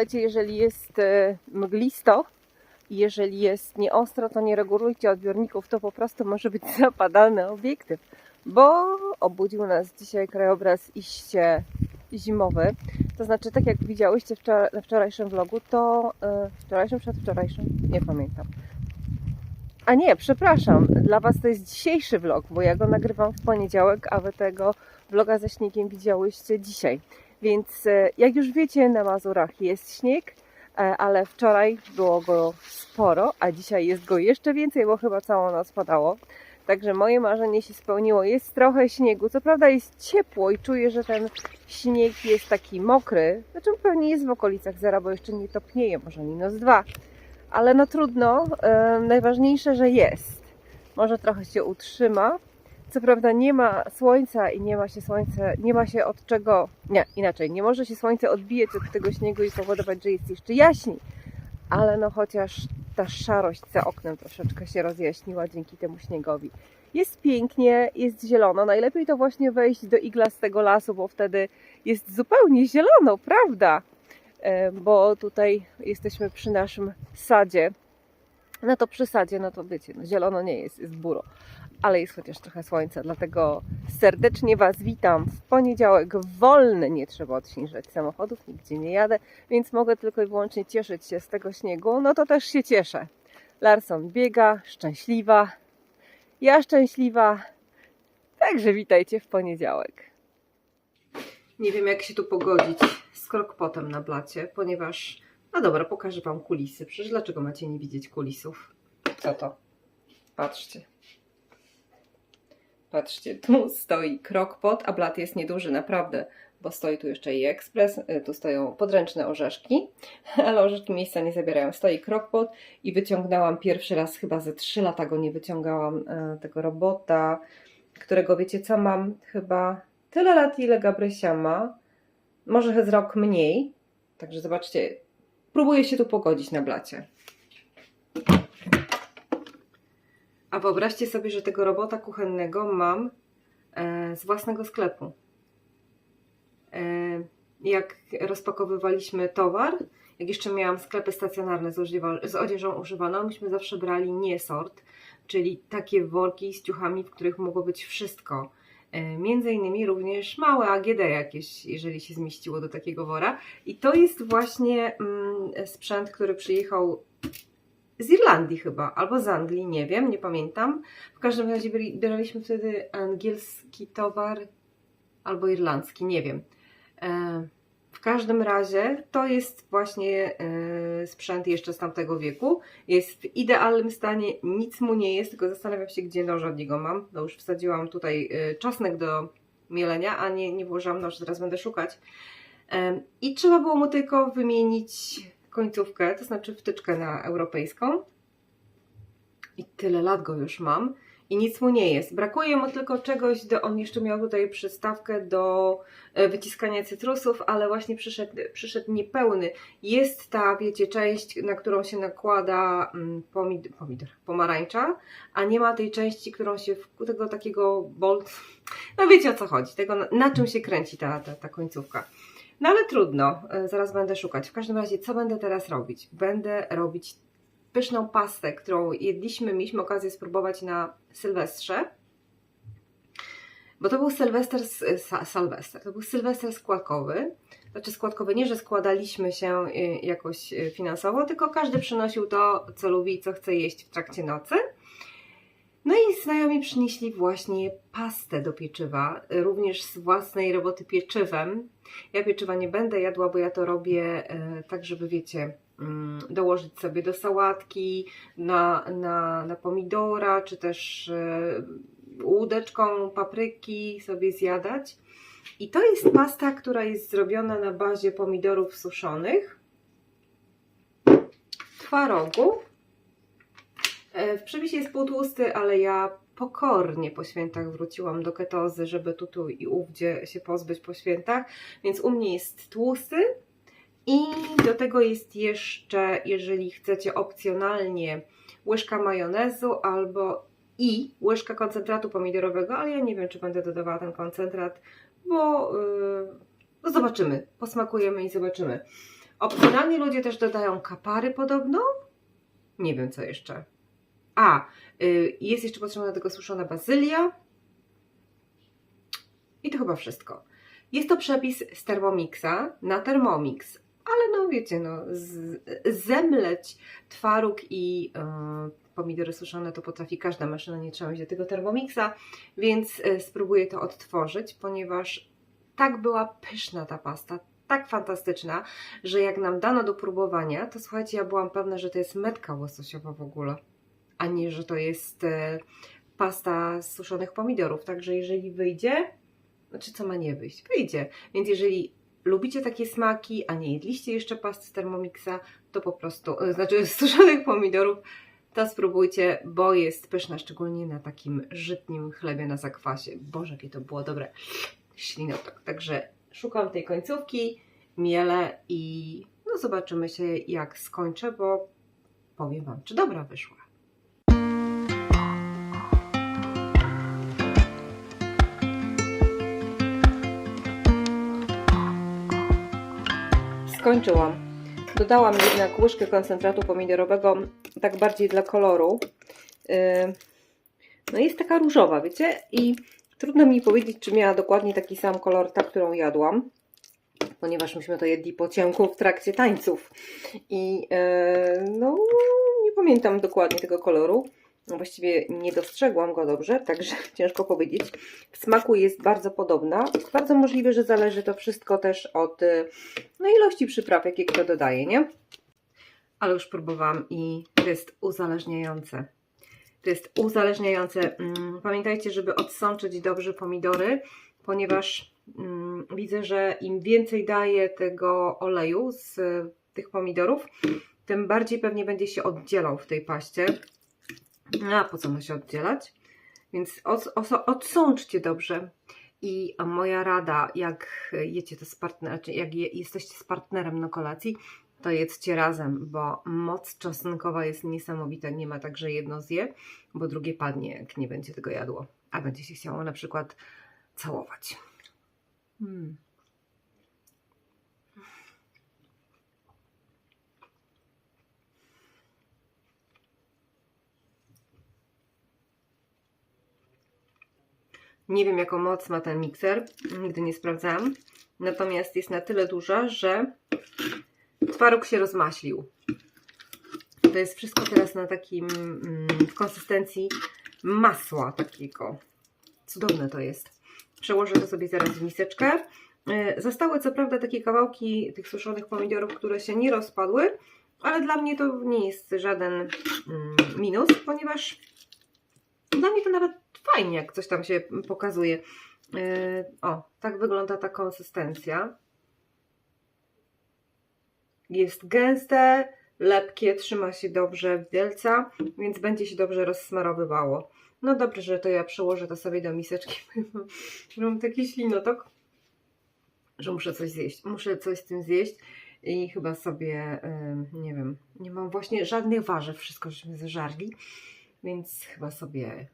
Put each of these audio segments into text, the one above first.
Słuchajcie, jeżeli jest e, mglisto jeżeli jest nieostro, to nie regulujcie odbiorników, to po prostu może być zapadalny obiektyw, bo obudził nas dzisiaj krajobraz iście zimowy. To znaczy, tak jak widziałyście na wczorajszym vlogu, to e, wczorajszym, przedwczorajszym, nie pamiętam. A nie, przepraszam, dla Was to jest dzisiejszy vlog, bo ja go nagrywam w poniedziałek, a Wy tego vloga ze śniegiem widziałyście dzisiaj. Więc e, jak już wiecie, na Mazurach jest śnieg, e, ale wczoraj było go sporo, a dzisiaj jest go jeszcze więcej, bo chyba całą noc padało. Także moje marzenie się spełniło. Jest trochę śniegu. Co prawda jest ciepło i czuję, że ten śnieg jest taki mokry. Znaczy pewnie jest w okolicach zera, bo jeszcze nie topnieje, może minus dwa. Ale no trudno. E, najważniejsze, że jest. Może trochę się utrzyma. Co prawda nie ma słońca i nie ma się słońce, nie ma się od czego, nie, inaczej, nie może się słońce odbijać od tego śniegu i powodować, że jest jeszcze jaśniej. Ale no chociaż ta szarość za oknem troszeczkę się rozjaśniła dzięki temu śniegowi. Jest pięknie, jest zielono. Najlepiej to właśnie wejść do iglastego lasu, bo wtedy jest zupełnie zielono, prawda? Bo tutaj jesteśmy przy naszym sadzie. No to przy sadzie, no to wiecie, no zielono nie jest, jest buro ale jest chociaż trochę słońca, dlatego serdecznie Was witam w poniedziałek wolny, nie trzeba odśnieżać samochodów, nigdzie nie jadę, więc mogę tylko i wyłącznie cieszyć się z tego śniegu, no to też się cieszę. Larson biega, szczęśliwa, ja szczęśliwa, także witajcie w poniedziałek. Nie wiem jak się tu pogodzić z krokpotem na blacie, ponieważ, no dobra, pokażę Wam kulisy, przecież dlaczego macie nie widzieć kulisów? Co to? Patrzcie. Patrzcie, tu stoi krokpot, a blat jest nieduży, naprawdę, bo stoi tu jeszcze i ekspres, y, tu stoją podręczne orzeszki, ale orzeszki miejsca nie zabierają. Stoi krokpot i wyciągnęłam pierwszy raz, chyba ze 3 lata go nie wyciągałam, y, tego robota, którego wiecie co, mam chyba tyle lat, ile Gabrysia ma, może z rok mniej, także zobaczcie, próbuję się tu pogodzić na blacie. A wyobraźcie sobie, że tego robota kuchennego mam e, z własnego sklepu. E, jak rozpakowywaliśmy towar, jak jeszcze miałam sklepy stacjonarne z, odzieżą używaną, myśmy zawsze brali nie sort, czyli takie worki z ciuchami, w których mogło być wszystko. E, między innymi również małe AGD jakieś, jeżeli się zmieściło do takiego wora. I to jest właśnie mm, sprzęt, który przyjechał z Irlandii chyba, albo z Anglii, nie wiem, nie pamiętam. W każdym razie byli, braliśmy wtedy angielski towar albo irlandzki, nie wiem. E, w każdym razie to jest właśnie e, sprzęt jeszcze z tamtego wieku. Jest w idealnym stanie, nic mu nie jest, tylko zastanawiam się, gdzie noż od niego mam. No już wsadziłam tutaj e, czosnek do mielenia, a nie, nie włożyłam noż, teraz będę szukać. I trzeba było mu tylko wymienić końcówkę, to znaczy wtyczkę na europejską. I tyle lat go już mam. I nic mu nie jest. Brakuje mu tylko czegoś, do, on jeszcze miał tutaj przystawkę do e, wyciskania cytrusów, ale właśnie przyszedł, przyszedł niepełny. Jest ta, wiecie, część, na którą się nakłada mm, pomid pomidor, pomarańcza, a nie ma tej części, którą się, tego takiego bolt, no wiecie o co chodzi, tego na, na czym się kręci ta, ta, ta końcówka. No ale trudno, e, zaraz będę szukać. W każdym razie, co będę teraz robić? Będę robić pyszną pastę, którą jedliśmy, mieliśmy okazję spróbować na Sylwestrze. Bo to był Sylwester, Sylwester, to był Sylwester składkowy. Znaczy składkowy nie, że składaliśmy się y, jakoś finansowo, tylko każdy przynosił to, co lubi i co chce jeść w trakcie nocy. No i znajomi przynieśli właśnie pastę do pieczywa, również z własnej roboty pieczywem. Ja pieczywa nie będę jadła, bo ja to robię e, tak, żeby wiecie, mm, dołożyć sobie do sałatki, na, na, na pomidora, czy też e, łódeczką papryki sobie zjadać. I to jest pasta, która jest zrobiona na bazie pomidorów suszonych, twarogu. E, W przepisie jest półtłusty, ale ja pokornie po świętach wróciłam do ketozy, żeby tu, tu i ówdzie się pozbyć po świętach, więc u mnie jest tłusty i do tego jest jeszcze, jeżeli chcecie opcjonalnie, łyżka majonezu albo i łyżka koncentratu pomidorowego, ale ja nie wiem, czy będę dodawała ten koncentrat, bo yy, no zobaczymy, posmakujemy i zobaczymy. Opcjonalnie ludzie też dodają kapary podobno. Nie wiem co jeszcze. A, jest jeszcze potrzebna do tego suszona bazylia. I to chyba wszystko. Jest to przepis z Thermomixa na Thermomix, ale no wiecie, no, z, zemleć twaróg i e, pomidory suszone to potrafi każda maszyna, nie trzeba mieć do tego Thermomixa, więc e, spróbuję to odtworzyć, ponieważ tak była pyszna ta pasta, tak fantastyczna, że jak nam dano do próbowania, to słuchajcie, ja byłam pewna, że to jest metka łososiowa w ogóle, a nie, że to jest e, pasta z suszonych pomidorów. Także jeżeli wyjdzie, znaczy co ma nie wyjść, wyjdzie. Więc jeżeli lubicie takie smaki, a nie jedliście jeszcze pasty z Thermomixa, to po prostu, e, znaczy z suszonych pomidorów, to spróbujcie, bo jest pyszna, szczególnie na takim żytnim chlebie na zakwasie. Boże, jakie to było dobre. Ślinotok. Także szukam tej końcówki, miele i no zobaczymy się jak skończę, bo powiem Wam, czy dobra wyszła. Skończyłam. Dodałam jednak łyżkę koncentratu pomidorowego, tak bardziej dla koloru. Yy, No jest taka różowa, wiecie? I trudno mi powiedzieć, czy miała dokładnie taki sam kolor ta, którą jadłam, ponieważ myśmy to jedli po ciemku w trakcie tańców. I yy, no, nie pamiętam dokładnie tego koloru. No, Właściwie nie dostrzegłam go dobrze, także ciężko powiedzieć. W smaku jest bardzo podobna. Bardzo możliwe, że zależy to wszystko też od y, no, ilości przypraw, jakie kto dodaje, nie? Ale już próbowałam i to jest uzależniające. To jest uzależniające. Mm, Pamiętajcie, żeby odsączyć dobrze pomidory, ponieważ mm, widzę, że im więcej daję tego oleju z y, tych pomidorów, tym bardziej pewnie będzie się oddzielał w tej paście. A po co ma się oddzielać? Więc od, od, odsączcie dobrze. I moja rada, jak jecie to z partnerem, czy jak je, jesteście z partnerem na kolacji, to jedzcie razem, bo moc czosnkowa jest niesamowita. Nie ma tak, że jedno zje, bo drugie padnie, jak nie będzie tego jadło. A będzie się chciało na przykład całować. Hmm. Nie wiem, jaką moc ma ten mikser, nigdy nie sprawdzałam. Natomiast jest na tyle duża, że twaróg się rozmaślił. To jest wszystko teraz na takim mm, w konsystencji masła takiego. Cudowne to jest. Przełożę to sobie zaraz w miseczkę. E, Zostały co prawda takie kawałki tych suszonych pomidorów, które się nie rozpadły, ale dla mnie to nie jest żaden mm, minus, ponieważ dla mnie to nawet fajnie, jak coś tam się pokazuje. Yy, o, tak wygląda ta konsystencja. Jest gęste, lepkie, trzyma się dobrze w wielca, więc będzie się dobrze rozsmarowywało. No dobrze, że to ja przełożę to sobie do miseczki. Mam taki ślinotok, że muszę coś zjeść. Muszę coś z tym zjeść i chyba sobie, nie wiem, nie mam właśnie żadnych warzyw, wszystko żeśmy zeżarli, więc chyba sobie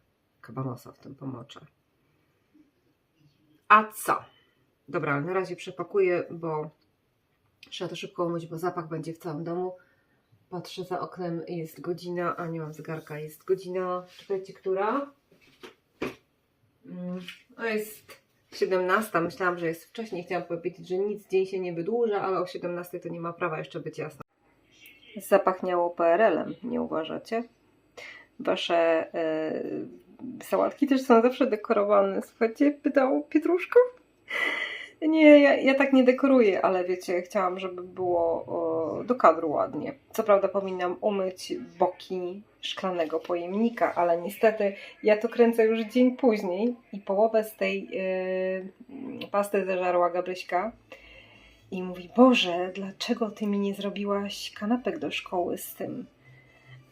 kabanosa w tym pomoczę. A co? Dobra, na razie przepakuję, bo trzeba to szybko umyć, bo zapach będzie w całym domu. Patrzę za oknem, jest godzina, a nie mam zegarka, jest godzina, czekajcie, która? Mm, No jest 17, myślałam, że jest wcześniej, chciałam powiedzieć, że nic, dzień się nie wydłuża, ale o 17 to nie ma prawa jeszcze być jasno. Zapachniało PRL-em, nie uważacie? Wasze yy, sałatki też są zawsze dekorowane. Słuchajcie, pytał Pietruszko? Nie, ja, ja tak nie dekoruję, ale wiecie, chciałam, żeby było do kadru ładnie. Co prawda powinnam umyć boki szklanego pojemnika, ale niestety ja to kręcę już dzień później i połowę z tej yy, pasty zeżarła Gabryśka i mówi, Boże, dlaczego Ty mi nie zrobiłaś kanapek do szkoły z tym?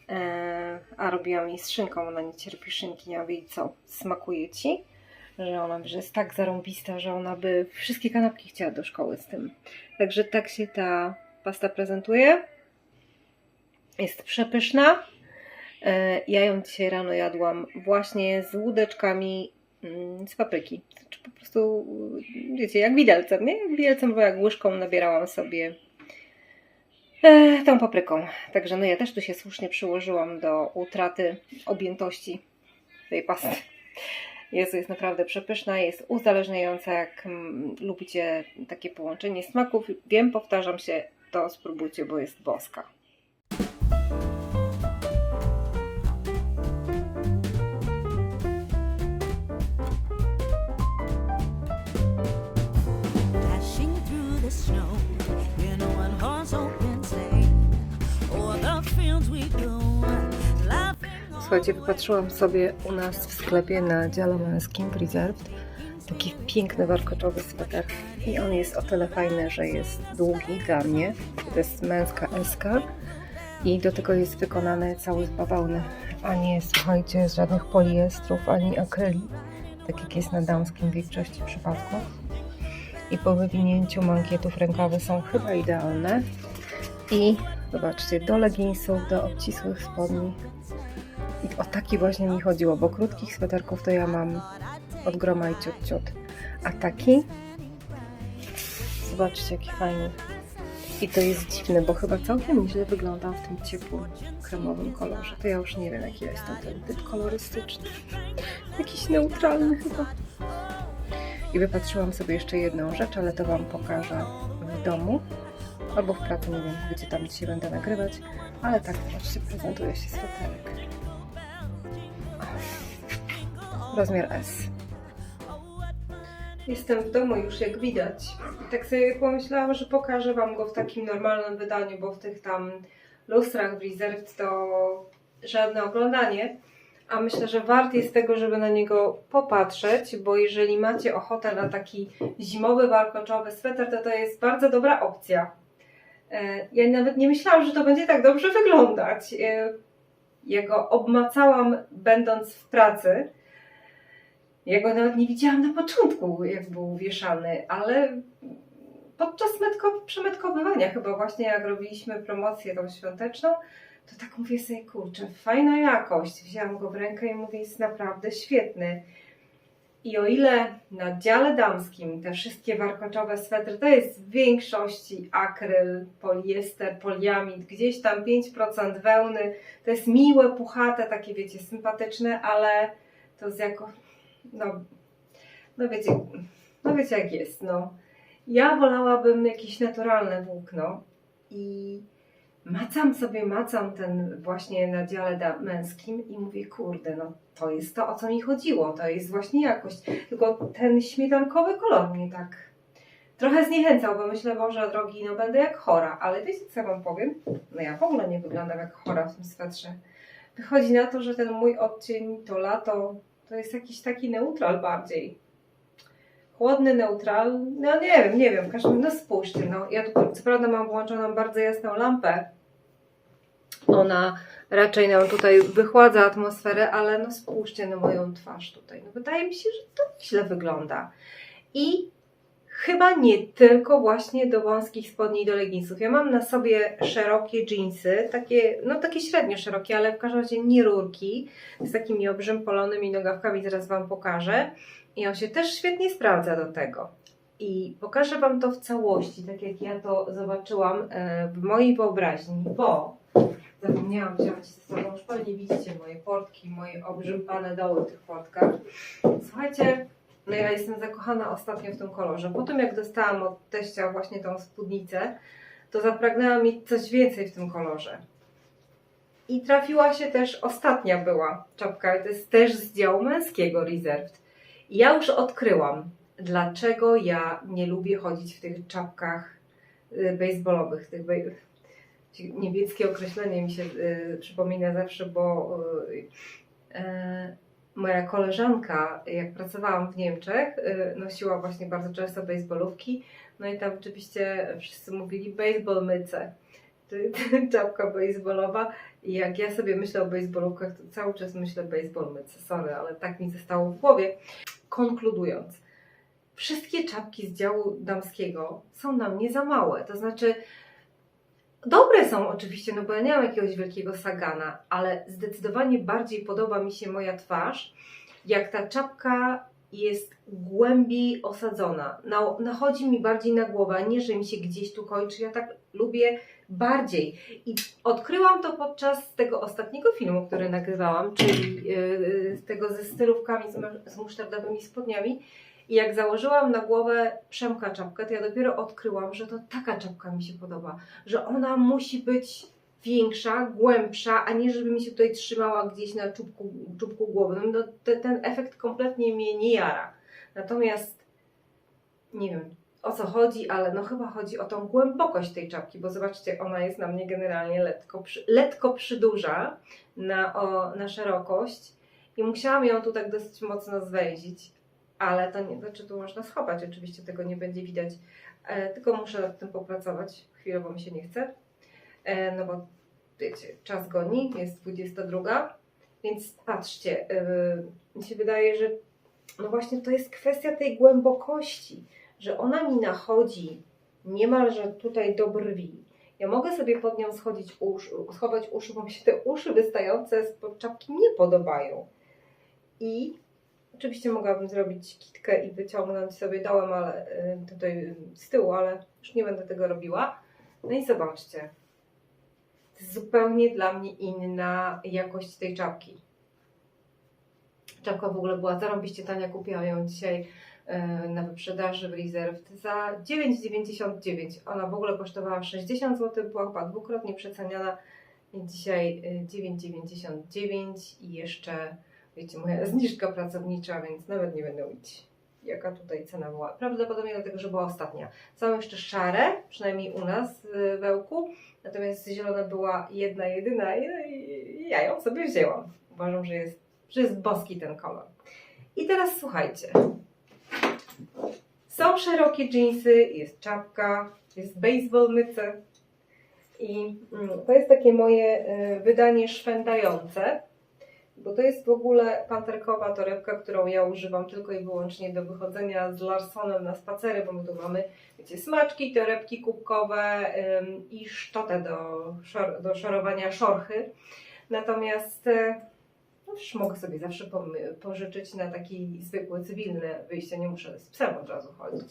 E, a robiłam jej z szynką, ona nie cierpi szynki, ja wie co, smakuje Ci? Że ona że jest tak zarąbista, że ona by wszystkie kanapki chciała do szkoły z tym. Także tak się ta pasta prezentuje. Jest przepyszna. E, Ja ją dzisiaj rano jadłam właśnie z łódeczkami mm, z papryki. Znaczy po prostu, wiecie, jak widelcem, nie? Jak widelcem, bo jak łyżką nabierałam sobie e, tą papryką. Także no ja też tu się słusznie przyłożyłam do utraty objętości tej pasty. Jezu, jest naprawdę przepyszna, jest uzależniająca, jak mm, lubicie takie połączenie smaków. Wiem, powtarzam się, to spróbujcie, bo jest boska. Słuchajcie, wypatrzyłam sobie u nas w sklepie na dziale męskim w Reserved taki piękny warkoczowy sweter. I on jest o tyle fajny, że jest długi dla mnie. To jest męska eska i do tego jest wykonany cały z bawełny, a nie, słuchajcie, z żadnych poliestrów ani akryli, tak jak jest na damskim w większości przypadków. I po wywinięciu mankietów rękawy są chyba idealne. I zobaczcie, do leginsów, do obcisłych spodni i o taki właśnie mi chodziło, bo krótkich sweterków to ja mam od groma i ciut ciut. A taki? Zobaczcie jaki fajny. I to jest dziwne, bo chyba całkiem nieźle wygląda w tym ciepłym, kremowym kolorze. To ja już nie wiem jaki jest ten typ kolorystyczny. Jakiś neutralny chyba. I wypatrzyłam sobie jeszcze jedną rzecz, ale to Wam pokażę w domu. Albo w pracy, nie wiem, gdzie tam dzisiaj będę nagrywać. Ale tak właśnie prezentuje się sweterek. Rozmiar S. Jestem w domu już, jak widać. I tak sobie pomyślałam, że pokażę Wam go w takim normalnym wydaniu, bo w tych tam lustrach Reserved to żadne oglądanie. A myślę, że wart jest tego, żeby na niego popatrzeć, bo jeżeli macie ochotę na taki zimowy, warkoczowy sweter, to to jest bardzo dobra opcja. E, Ja nawet nie myślałam, że to będzie tak dobrze wyglądać. E, Ja go obmacałam będąc w pracy. Ja go nawet nie widziałam na początku, jak był wieszany, ale podczas metko- przemetkowywania, chyba właśnie jak robiliśmy promocję tą świąteczną, to tak mówię sobie, kurczę, fajna jakość. Wzięłam go w rękę i mówię, jest naprawdę świetny. I o ile na dziale damskim te wszystkie warkoczowe swetry to jest w większości akryl, poliester, poliamid, gdzieś tam 5% wełny, to jest miłe, puchate, takie wiecie, sympatyczne, ale to z jako, no, no wiecie, no wiecie jak jest, no. Ja wolałabym jakieś naturalne włókno i macam sobie, macam ten właśnie na dziale męskim i mówię, kurde, no to jest to, o co mi chodziło, to jest właśnie jakość. Tylko ten śmietankowy kolor mnie tak trochę zniechęcał, bo myślę, Boże drogi, no będę jak chora, ale wiecie co ja wam powiem? No ja w ogóle nie wyglądam jak chora w tym swetrze. Wychodzi na to, że ten mój odcień to lato, to jest jakiś taki neutral bardziej. Chłodny neutral, no nie wiem, nie wiem, w każdym no spójrzcie, no ja tu co prawda mam włączoną bardzo jasną lampę, ona raczej nam tutaj wychładza atmosferę, ale no spójrzcie na moją twarz tutaj. No wydaje mi się, że to źle wygląda. I chyba nie tylko właśnie do wąskich spodni i do leginsów. Ja mam na sobie szerokie jeansy, takie, no takie średnio szerokie, ale w każdym razie nie rurki, z takimi obrzępolonymi nogawkami, zaraz Wam pokażę. I on się też świetnie sprawdza do tego. I pokażę Wam to w całości, tak jak ja to zobaczyłam e, w mojej wyobraźni, bo Zapomniałam wziąć ze sobą, już widzicie moje portki, moje obrzępane doły w tych portkach. Słuchajcie, no ja jestem zakochana ostatnio w tym kolorze. Po tym jak dostałam od teścia właśnie tą spódnicę, to zapragnęłam mieć coś więcej w tym kolorze. I trafiła się też, ostatnia była czapka, to jest też z działu męskiego Reserved. I ja już odkryłam, dlaczego ja nie lubię chodzić w tych czapkach y, baseballowych, tych niemieckie określenie mi się y, przypomina zawsze, bo y, e, moja koleżanka, jak pracowałam w Niemczech, y, nosiła właśnie bardzo często baseballówki. No i tam oczywiście wszyscy mówili baseball myce. Czyli czapka baseballowa. I jak ja sobie myślę o baseballówkach, to cały czas myślę baseball myce. Sorry, ale tak mi zostało w głowie. Konkludując, wszystkie czapki z działu damskiego są na mnie za małe. To znaczy, Dobre są oczywiście, no bo ja nie mam jakiegoś wielkiego sagana, ale zdecydowanie bardziej podoba mi się moja twarz, jak ta czapka jest głębiej osadzona. Na, nachodzi mi bardziej na głowę, nie, że mi się gdzieś tu kończy. Ja tak lubię bardziej. I odkryłam to podczas tego ostatniego filmu, który nagrywałam, czyli yy, tego ze stylówkami, z, z musztardowymi spodniami. I jak założyłam na głowę Przemka czapkę, to ja dopiero odkryłam, że to taka czapka mi się podoba. Że ona musi być większa, głębsza, a nie żeby mi się tutaj trzymała gdzieś na czubku, czubku głowy. No, te, ten efekt kompletnie mnie nie jara. Natomiast nie wiem o co chodzi, ale no chyba chodzi o tą głębokość tej czapki, bo zobaczcie, ona jest na mnie generalnie letko, letko przydłuża na, o, na szerokość i musiałam ją tu tak dosyć mocno zwęzić, ale to nie znaczy tu można schować, oczywiście tego nie będzie widać, e, tylko muszę nad tym popracować, chwilowo mi się nie chce, e, no bo wiecie, czas goni, jest 22, więc patrzcie, yy, mi się wydaje, że no właśnie to jest kwestia tej głębokości, że ona mi nachodzi niemalże tutaj do brwi. Ja mogę sobie pod nią schodzić schować uszy, bo mi się te uszy wystające spod czapki nie podobają. I oczywiście mogłabym zrobić kitkę i wyciągnąć sobie dołem, ale y, tutaj y, z tyłu, ale już nie będę tego robiła. No i zobaczcie. To jest zupełnie dla mnie inna jakość tej czapki. Czapka w ogóle była zarąbiście tania, kupiłam ją dzisiaj e, na wyprzedaży w Reserved za 9,99. Ona w ogóle kosztowała 60 zł, była chyba dwukrotnie przeceniana, dzisiaj e, 9,99 i jeszcze, wiecie, moja zniżka pracownicza, więc nawet nie będę mówić jaka tutaj cena była. Prawdopodobnie dlatego, że była ostatnia. Są jeszcze szare, przynajmniej u nas w Wełku, natomiast zielona była jedna, jedyna i ja ją sobie wzięłam. Uważam, że jest, że jest boski ten kolor. I teraz słuchajcie. Są szerokie dżinsy, jest czapka, jest baseball myce. I mm, to jest takie moje e, wydanie szwendające, bo to jest w ogóle panterkowa torebka, którą ja używam tylko i wyłącznie do wychodzenia z Larsonem na spacery, bo my tu mamy, wiecie, smaczki, torebki kubkowe ym, i szczotę do, szor- do szorowania szorchy. Natomiast e, no mogę sobie zawsze pożyczyć na taki zwykłe, cywilne wyjście, nie muszę z psem od razu chodzić.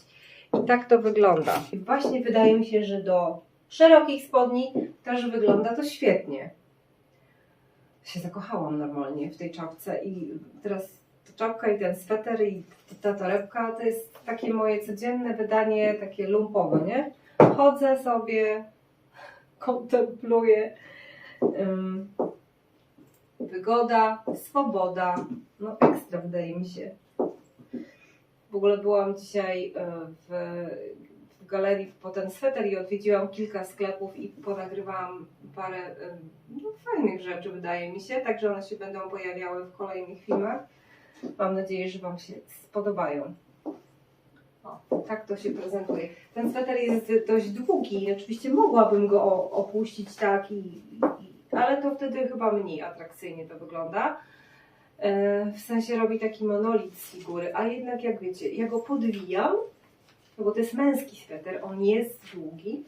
I tak to wygląda. I właśnie wydaje mi się, że do szerokich spodni też wygląda to świetnie. Się zakochałam normalnie w tej czapce i teraz ta czapka i ten sweter i ta torebka to jest takie moje codzienne wydanie, takie lumpowe, nie? Chodzę sobie, kontempluję. wygoda, swoboda, no ekstra wydaje mi się. W ogóle byłam dzisiaj e, w, w galerii po ten sweter i odwiedziłam kilka sklepów i ponagrywałam parę no, fajnych rzeczy wydaje mi się, także one się będą pojawiały w kolejnych filmach. Mam nadzieję, że Wam się spodobają. O, tak to się prezentuje. Ten sweter jest dość długi. Oczywiście mogłabym go opuścić tak, i, i, ale to wtedy chyba mniej atrakcyjnie to wygląda. E, w sensie robi taki monolit z figury, a jednak jak wiecie, ja go podwijam, no bo to jest męski sweter, on jest długi.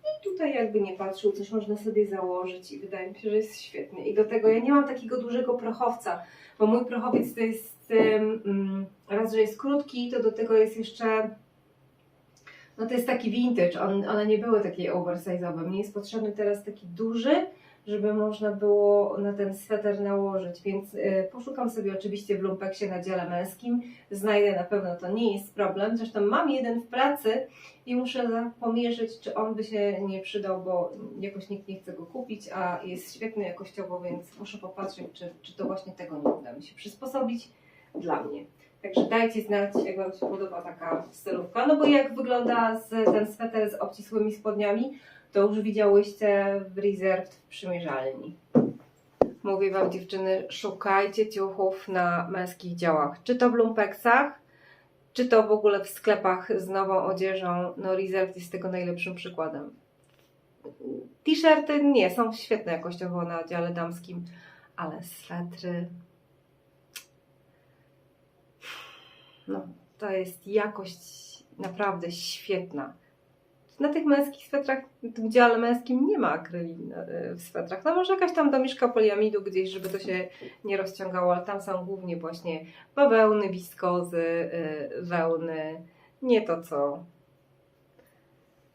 I tutaj jakby nie patrzył, coś można sobie założyć i wydaje mi się, że jest świetny. I do tego ja nie mam takiego dużego prochowca, bo mój prochowiec to jest mm, raz, że jest krótki, to do tego jest jeszcze no to jest taki vintage, On, one nie były takie oversize'owe. Mnie jest potrzebny teraz taki duży, żeby można było na ten sweter nałożyć, więc y, poszukam sobie oczywiście w lumpeksie na dziale męskim, znajdę na pewno, to nie jest problem. Zresztą mam jeden w pracy i muszę pomierzyć, czy on by się nie przydał, bo jakoś nikt nie chce go kupić, a jest świetny jakościowo, więc muszę popatrzeć, czy, czy to właśnie tego nie uda mi się przysposobić dla mnie. Także dajcie znać, jak Wam się podoba taka stylówka. No bo jak wygląda z, ten sweter z obcisłymi spodniami, to już widziałyście w Reserved w przymierzalni. Mówię Wam dziewczyny, szukajcie ciuchów na męskich działach. Czy to w lumpeksach, czy to w ogóle w sklepach z nową odzieżą. No Reserved jest tego najlepszym przykładem. T-shirty nie, są świetne jakościowo na dziale damskim, ale swetry... No, to jest jakość naprawdę świetna. Na tych męskich swetrach, w dziale męskim nie ma akryli na- w swetrach. No może jakaś tam domieszka poliamidu gdzieś, żeby to się nie rozciągało, ale tam są głównie właśnie bawełny, wiskozy, y, wełny. Nie to co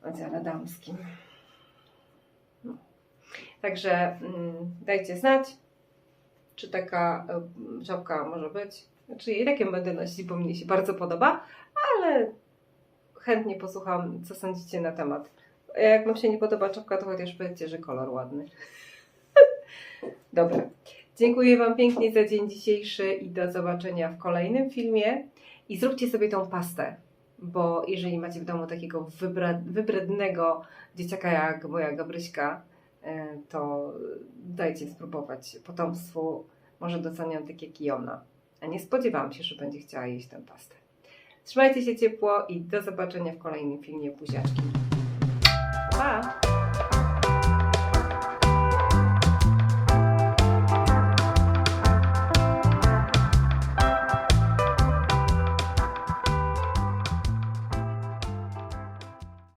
na dziale damskim. Także mm, dajcie znać, czy taka y, czapka może być. Znaczy, jej będę nosić, bo mnie się bardzo podoba, ale chętnie posłucham, co sądzicie na temat. Jak Wam się nie podoba czapka, to chociaż powiedzcie, że kolor ładny. Dobra. Dziękuję Wam pięknie za dzień dzisiejszy i do zobaczenia w kolejnym filmie. I zróbcie sobie tą pastę, bo jeżeli macie w domu takiego wybra- wybrednego dzieciaka jak moja Gabryśka, e, to dajcie spróbować potomstwu. Może docenią tak jak i ona. A nie spodziewałam się, że będzie chciała jeść tę pastę. Trzymajcie się ciepło i do zobaczenia w kolejnym filmie Buziaczki. Pa!